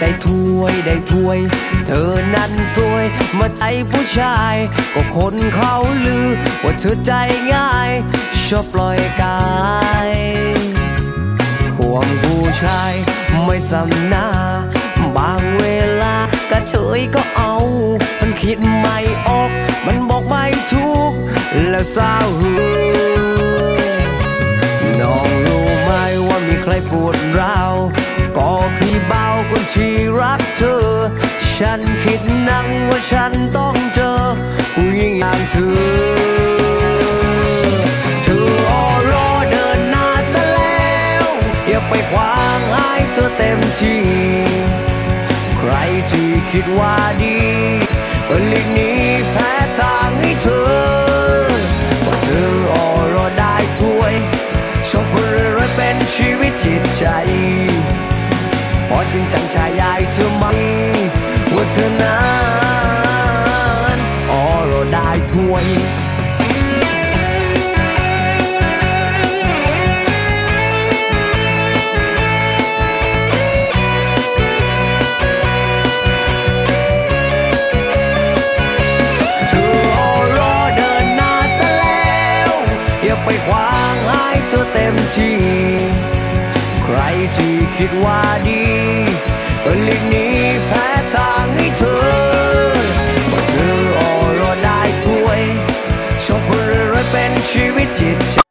ได้ถ้วยได้ถ้วย เธอนั้นสวยมาใจผู้ชาย ก็คนเขาลือ ว่าเธอใจง่าย ชอบปล่อยกายควงผู้ชายไม่สำนาบางเวลากระเฉยก็เอา มันคิดไม่ออก มันบอกไม่ถูกแล้วเศร้าหือ คนที่รักเธอ ฉันคิดนั่งว่าฉันต้องเจอผู้หญิงอย่างเธอเธอรอเดินหน้าซะแล้วอย่าไปขวางให้เธอเต็มที่ ใครที่คิดว่าดีก็หลีกหนีแพ้ทางให้เธอพราเธออรอได้ถ้วยชอบคนรวยเป็นชีวิตจิตใจ ธอไหมว่าเธอนั้นออรอได้ถ้วยเธอรอเดินนาซะแล้วอย่าไปขวางให้เธอเต็มที่ ใครที่คิดว่าดี ก็หลีกหนีแพ้ทางให้เธอเพราเธอออรอได้ถ้วยชอบคนรวยเป็นชีวิตจิตใจ